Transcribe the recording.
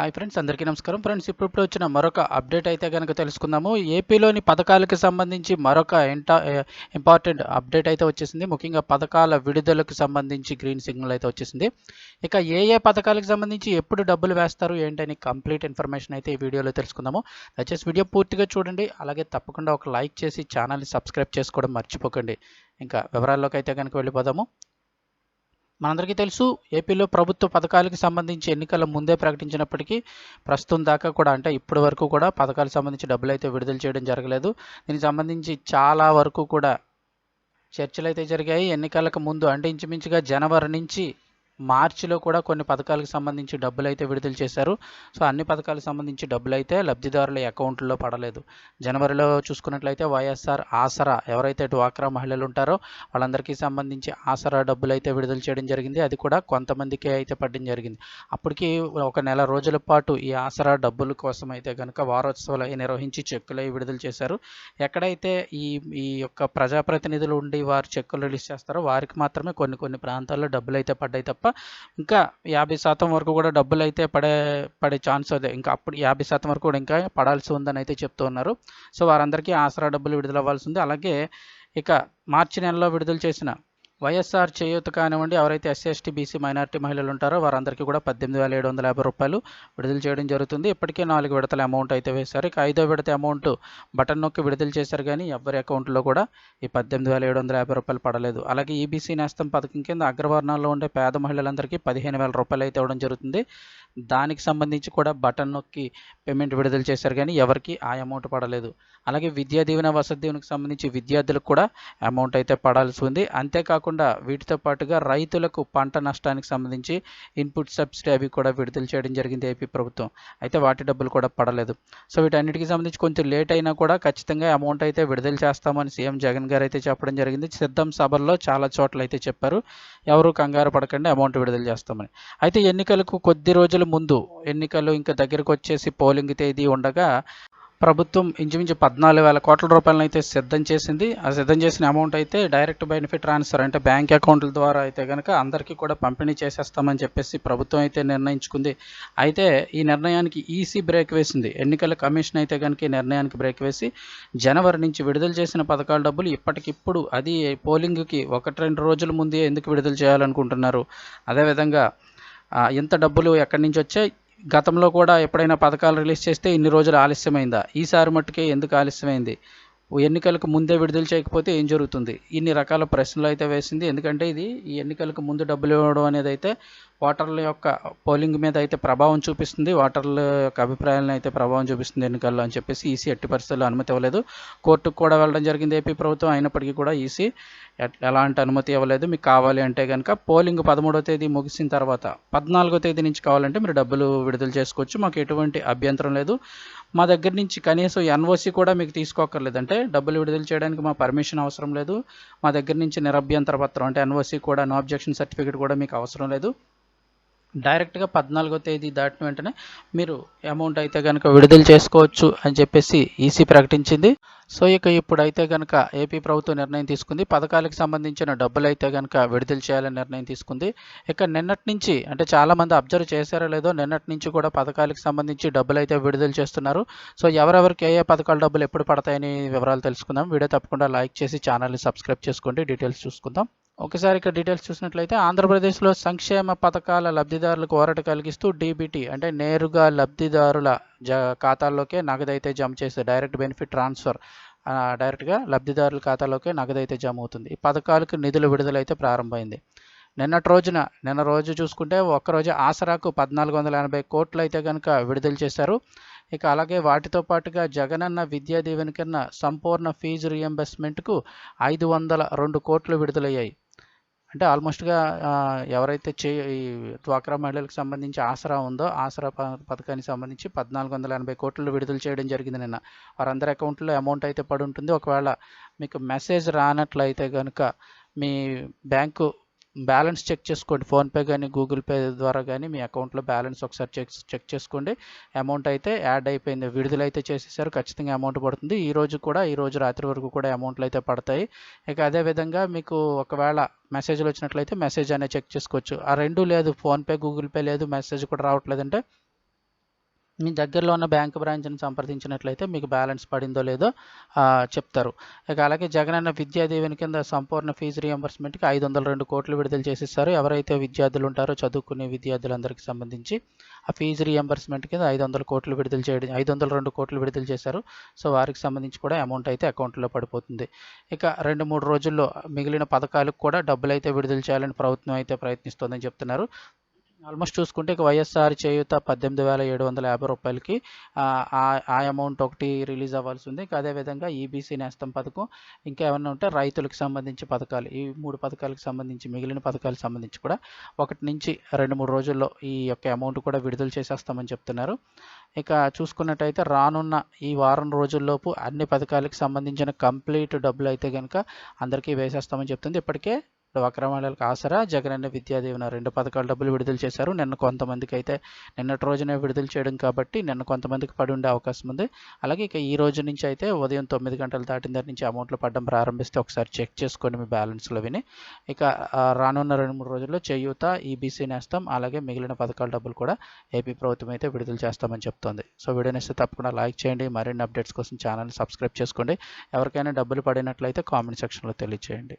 Hi friends అందరికీ నమస్కారం. Friends ఇప్పుడు ఇప్పుడు వచ్చిన మరొక అప్డేట్ అయితే కనుక తెలుసుకుందాము. ఏపీలోని పథకాలకు సంబంధించి మరొక ఎంటా ఇంపార్టెంట్ అప్డేట్ అయితే వచ్చేసింది. ముఖ్యంగా పథకాల విడుదలకు సంబంధించి గ్రీన్ సిగ్నల్ అయితే వచ్చేసింది. ఇక ఏ ఏ పథకాలకు సంబంధించి ఎప్పుడు డబ్బులు వేస్తారు ఏంటని కంప్లీట్ ఇన్ఫర్మేషన్ అయితే ఈ వీడియోలో తెలుసుకుందాము. దయచేసి వీడియో పూర్తిగా చూడండి. అలాగే తప్పకుండా ఒక లైక్ చేసి ఛానల్ని సబ్స్క్రైబ్ చేసుకోవడం మర్చిపోకండి. ఇంకా వివరాల్లోకి అయితే కనుక వెళ్ళిపోదాము. మనందరికీ తెలుసు ఏపీలో ప్రభుత్వ పథకాలకు సంబంధించి ఎన్నికల ముందే ప్రకటించినప్పటికీ ప్రస్తుతం దాకా కూడా అంటే ఇప్పటి వరకు కూడా పథకాలకు సంబంధించి డబ్బులు అయితే విడుదల చేయడం జరగలేదు. దీనికి సంబంధించి చాలా వరకు కూడా చర్చలు అయితే జరిగాయి. ఎన్నికలకు ముందు అంటే ఇంచుమించుగా జనవరి నుంచి మార్చిలో కూడా కొన్ని పథకాలకు సంబంధించి డబ్బులు అయితే విడుదల చేశారు. సో అన్ని పథకాలకు సంబంధించి డబ్బులు అయితే లబ్ధిదారుల అకౌంట్లో పడలేదు. జనవరిలో చూసుకున్నట్లయితే వైఎస్ఆర్ ఆసరా ఎవరైతే డ్వాక్రా మహిళలు ఉంటారో వాళ్ళందరికీ సంబంధించి ఆసరా డబ్బులు అయితే విడుదల చేయడం జరిగింది. అది కూడా కొంతమందికే అయితే పడడం జరిగింది. అప్పటికి ఒక నెల రోజుల పాటు ఈ ఆసరా డబ్బుల కోసం అయితే కనుక వారోత్సవాలు నిర్వహించి చెక్కులు అవి విడుదల చేశారు. ఎక్కడైతే ఈ ఈ యొక్క ప్రజాప్రతినిధులు ఉండి వారు చెక్కులు రిలీజ్ చేస్తారో వారికి మాత్రమే కొన్ని కొన్ని ప్రాంతాల్లో డబ్బులు అయితే పడ్డాయి తప్ప ఇంకా యాభై శాతం వరకు కూడా డబ్బులు అయితే పడే పడే ఛాన్స్ అదే. ఇంకా అప్పుడు యాభై శాతం వరకు కూడా ఇంకా పడాల్సి ఉందని అయితే చెప్తూ ఉన్నారు. సో వారందరికీ ఆసరా డబ్బులు విడుదల అవ్వాల్సి ఉంది. అలాగే ఇక మార్చి నెలలో విడుదల చేసిన వైఎస్ఆర్ చేయూత కానివ్వండి ఎవరైతే ఎస్సీ ఎస్టీ బీసీ మైనారిటీ మహిళలు ఉంటారో వారందరికీ కూడా పద్దెనిమిది వేల ఏడు వందల యాభై రూపాయలు విడుదల చేయడం జరుగుతుంది. ఇప్పటికే నాలుగు విడతల అమౌంట్ అయితే వేశారు. ఇక ఐదో విడత అమౌంట్ బటన్ నొక్కి విడుదల చేశారు కానీ ఎవరి అకౌంట్లో కూడా ఈ పద్దెనిమిది వేల ఏడు వందల యాభై రూపాయలు పడలేదు. అలాగే ఈబీసీ నేస్తం పథకం కింద అగ్రవర్ణాల్లో ఉండే పేద మహిళలందరికీ పదిహేను వేల రూపాయలు అయితే ఇవ్వడం జరుగుతుంది. దానికి సంబంధించి కూడా బటన్ నొక్కి పేమెంట్ విడుదల చేశారు కానీ ఎవరికి ఆ అమౌంట్ పడలేదు. అలాగే విద్యా దీవెన వసతి దీవెనకు సంబంధించి విద్యార్థులకు కూడా అమౌంట్ అయితే పడాల్సి ఉంది. అంతేకాకుండా వీటితో పాటుగా రైతులకు పంట నష్టానికి సంబంధించి ఇన్పుట్ సబ్సిడీ అవి కూడా విడుదల చేయడం జరిగింది ఏపీ ప్రభుత్వం. అయితే వాటి డబ్బులు కూడా పడలేదు. సో వీటన్నిటికి సంబంధించి కొంచెం లేట్ అయినా కూడా ఖచ్చితంగా అమౌంట్ అయితే విడుదల చేస్తామని సీఎం జగన్ గారు అయితే చెప్పడం జరిగింది. సిద్ధం సభల్లో చాలా చోట్ల అయితే చెప్పారు. ఎవరు కంగారు పడకండి అమౌంట్ విడుదల చేస్తామని. అయితే ఎన్నికలకు కొద్ది రోజులు ముందు ఎన్నికలు ఇంకా దగ్గరకు వచ్చేసి పోలింగ్ తేదీ ఉండగా ప్రభుత్వం ఇంచుమించు పద్నాలుగు వేల కోట్ల రూపాయలను అయితే సిద్ధం చేసింది. ఆ సిద్ధం చేసిన అమౌంట్ అయితే డైరెక్ట్ బెనిఫిట్ ట్రాన్స్ఫర్ అంటే బ్యాంక్ అకౌంట్ల ద్వారా అయితే కనుక అందరికీ కూడా పంపిణీ చేసేస్తామని చెప్పేసి ప్రభుత్వం అయితే నిర్ణయించుకుంది. అయితే ఈ నిర్ణయానికి ఈసీ బ్రేక్ వేసింది. ఎన్నికల కమిషన్ అయితే కనుక ఈ నిర్ణయానికి బ్రేక్ వేసి జనవరి నుంచి విడుదల చేసిన పథకాల డబ్బులు ఇప్పటికిప్పుడు అది పోలింగ్కి ఒకటి రెండు రోజుల ముందే ఎందుకు విడుదల చేయాలనుకుంటున్నారు? అదేవిధంగా ఎంత ఇంత డబ్బులు ఎక్కడి నుంచి వచ్చాయి? గతంలో కూడా ఎప్పుడైనా పథకాలు రిలీజ్ చేస్తే ఇన్ని రోజులు ఆలస్యమైందా? ఈసారి మట్టుకే ఎందుకు ఆలస్యమైంది? ఎన్నికలకు ముందే విడుదల చేయకపోతే ఏం జరుగుతుంది? ఇన్ని రకాల ప్రశ్నలు అయితే వేసింది. ఎందుకంటే ఇది ఈ ఎన్నికలకు ముందు డబ్బులు ఇవ్వడం అనేది అయితే ఓటర్ల యొక్క పోలింగ్ మీద అయితే ప్రభావం చూపిస్తుంది ఓటర్ల యొక్క అభిప్రాయాలను అయితే ప్రభావం చూపిస్తుంది ఎన్నికల్లో అని చెప్పేసి ఈసీ ఎట్టి పరిస్థితుల్లో అనుమతి ఇవ్వలేదు. కోర్టుకు కూడా వెళ్ళడం జరిగింది ఏపీ ప్రభుత్వం అయినప్పటికీ కూడా ఈసీ ఎలాంటి అనుమతి ఇవ్వలేదు. మీకు కావాలి అంటే కనుక పోలింగ్ పదమూడో తేదీ ముగిసిన తర్వాత పద్నాలుగో తేదీ నుంచి కావాలంటే మీరు డబ్బులు విడుదల చేసుకోవచ్చు. మాకు ఎటువంటి అభ్యంతరం లేదు. మా దగ్గర నుంచి కనీసం ఎన్ఓసి కూడా మీకు తీసుకోకర్లేదు అంటే డబ్బులు విడుదల చేయడానికి మా పర్మిషన్ అవసరం లేదు. మా దగ్గర నుంచి నిరభ్యంతర పత్రం అంటే ఎన్ఓసి కూడా నో అబ్జెక్షన్ సర్టిఫికేట్ కూడా మీకు అవసరం లేదు. డైరెక్ట్గా పద్నాలుగో తేదీ దాటిన వెంటనే మీరు అమౌంట్ అయితే కనుక విడుదల చేసుకోవచ్చు అని చెప్పేసి ఈసీ ప్రకటించింది. సో ఇక ఇప్పుడైతే కనుక ఏపీ ప్రభుత్వం నిర్ణయం తీసుకుంది. పథకాలకు సంబంధించిన డబ్బులు అయితే కనుక విడుదల చేయాలని నిర్ణయం తీసుకుంది. ఇక నిన్నటి నుంచి అంటే చాలామంది అబ్జర్వ్ చేశారో లేదో నిన్నటి నుంచి కూడా పథకాలకు సంబంధించి డబ్బులు అయితే విడుదల చేస్తున్నారు. సో ఎవరెవరికి ఏ ఏ పథకాల డబ్బులు ఎప్పుడు పడతాయని వివరాలు తెలుసుకుందాం. వీడియో తప్పకుండా లైక్ చేసి ఛానల్ని సబ్స్క్రైబ్ చేసుకోండి. డీటెయిల్స్ చూసుకుందాం. ఒకసారి ఇక్కడ డీటెయిల్స్ చూసినట్లయితే ఆంధ్రప్రదేశ్లో సంక్షేమ పథకాల లబ్ధిదారులకు ఊరట కలిగిస్తూ డీబీటీ అంటే నేరుగా లబ్ధిదారుల జ ఖాతాల్లోకే నగదైతే జమ చేస్తే డైరెక్ట్ బెనిఫిట్ ట్రాన్స్ఫర్ డైరెక్ట్గా లబ్ధిదారుల ఖాతాలోకే నగదైతే జమ అవుతుంది. ఈ పథకాలకు నిధుల విడుదలైతే ప్రారంభమైంది. నిన్నటి రోజున నిన్న రోజు చూసుకుంటే ఒక్కరోజు ఆసరాకు పద్నాలుగు వందల ఎనభై కోట్లు అయితే కనుక విడుదల చేశారు. ఇక అలాగే వాటితో పాటుగా జగనన్న విద్యా దీవెన కింద సంపూర్ణ ఫీజు రియంబర్స్మెంట్కు ఐదు వందల రెండు కోట్లు విడుదలయ్యాయి. అంటే ఆల్మోస్ట్గా ఎవరైతే చే ఈ డ్వాక్రా మహిళలకు సంబంధించి ఆసరా ఉందో ఆసరా ప- పథకానికి సంబంధించి పద్నాలుగు వందల ఎనభై కోట్లు విడుదల చేయడం జరిగింది నిన్న. వారందరి అకౌంట్లో అమౌంట్ అయితే పడి ఉంటుంది ఒకవేళ మీకు మెసేజ్ రానట్లయితే కనుక మీ బ్యాంకు బ్యాలెన్స్ చెక్ చేసుకోండి. ఫోన్పే కానీ గూగుల్ పే ద్వారా కానీ మీ అకౌంట్లో బ్యాలెన్స్ ఒకసారి చెక్ చెక్ చేసుకోండి. అమౌంట్ అయితే యాడ్ అయిపోయింది. విడుదల అయితే చేసేసారు. ఖచ్చితంగా అమౌంట్ పడుతుంది. ఈ రోజు కూడా ఈ రోజు రాత్రి వరకు కూడా అమౌంట్లు అయితే పడతాయి. ఇక అదే విధంగా మీకు ఒకవేళ మెసేజ్లు వచ్చినట్లయితే మెసేజ్ అనేది చెక్ చేసుకోవచ్చు. ఆ రెండు లేదు. ఫోన్పే గూగుల్ పే లేదు. మెసేజ్ కూడా రావట్లేదంటే మీ దగ్గరలో ఉన్న బ్యాంక్ బ్రాంచ్ని సంప్రదించినట్లయితే మీకు బ్యాలెన్స్ పడిందో లేదో చెప్తారు. ఇక అలాగే జగనన్న విద్యా దీవెన కింద సంపూర్ణ ఫీజు రియంబర్స్మెంట్కి ఐదు వందల రెండు కోట్లు విడుదల చేసేస్తారు. ఎవరైతే విద్యార్థులు ఉంటారో చదువుకునే విద్యార్థులందరికీ సంబంధించి ఆ ఫీజు రియంబర్స్మెంట్ కింద ఐదు వందల కోట్లు విడుదల చేయడం ఐదు వందల రెండు కోట్లు విడుదల చేశారు. సో వారికి సంబంధించి కూడా అమౌంట్ అయితే అకౌంట్లో పడిపోతుంది. ఇక రెండు మూడు రోజుల్లో మిగిలిన పథకాలకు కూడా డబ్బులు అయితే విడుదల చేయాలని ప్రభుత్వం అయితే ప్రయత్నిస్తోందని చెప్తున్నారు. ఆల్మోస్ట్ చూసుకుంటే ఇక వైఎస్ఆర్ చేయూత పద్దెనిమిది వేల ఏడు వందల యాభై రూపాయలకి ఆ, ఆ- అమౌంట్ ఒకటి రిలీజ్ అవ్వాల్సి ఉంది. ఇంకా అదేవిధంగా ఈబీసీ నేస్తం పథకం ఇంకా ఏమైనా ఉంటే రైతులకు సంబంధించి పథకాలు ఈ మూడు పథకాలకు సంబంధించి మిగిలిన పథకాలకు సంబంధించి కూడా ఒకటి నుంచి రెండు మూడు రోజుల్లో ఈ యొక్క అమౌంట్ కూడా విడుదల చేసేస్తామని చెప్తున్నారు. ఇక చూసుకున్నట్టయితే రానున్న ఈ వారం రోజుల్లోపు అన్ని పథకాలకు సంబంధించిన కంప్లీట్ డబ్బులు అయితే కనుక అందరికీ వేసేస్తామని చెప్తుంది. ఇప్పటికే డ్వాక్రా ఆసరా జగనన్న విద్యా దీవెన రెండు పథకాల డబ్బులు విడుదల చేశారు. నిన్న కొంతమందికి అయితే నిన్నటి రోజునే విడుదల చేయడం కాబట్టి నిన్న కొంతమందికి పడి ఉండే అవకాశం ఉంది. అలాగే ఇక ఈ రోజు నుంచి అయితే ఉదయం తొమ్మిది గంటలు దాటిన దగ్గర నుంచి అమౌంట్లు పడడం ప్రారంభిస్తే ఒకసారి చెక్ చేసుకోండి మీ బ్యాలెన్స్లో విని ఇక రానున్న రెండు మూడు రోజుల్లో చేయూత ఈబీసీ నేస్తాం అలాగే మిగిలిన పథకాల డబ్బులు కూడా ఏపీ ప్రభుత్వం అయితే విడుదల చేస్తామని చెప్తోంది. సో వీడియో నేస్తే తప్పకుండా లైక్ చేయండి. మరిన్ని అప్డేట్స్ కోసం ఛానల్ని సబ్స్క్రైబ్ చేసుకోండి. ఎవరికైనా డబ్బులు పడినట్లయితే కామెంట్ సెక్షన్లో తెలియజేయండి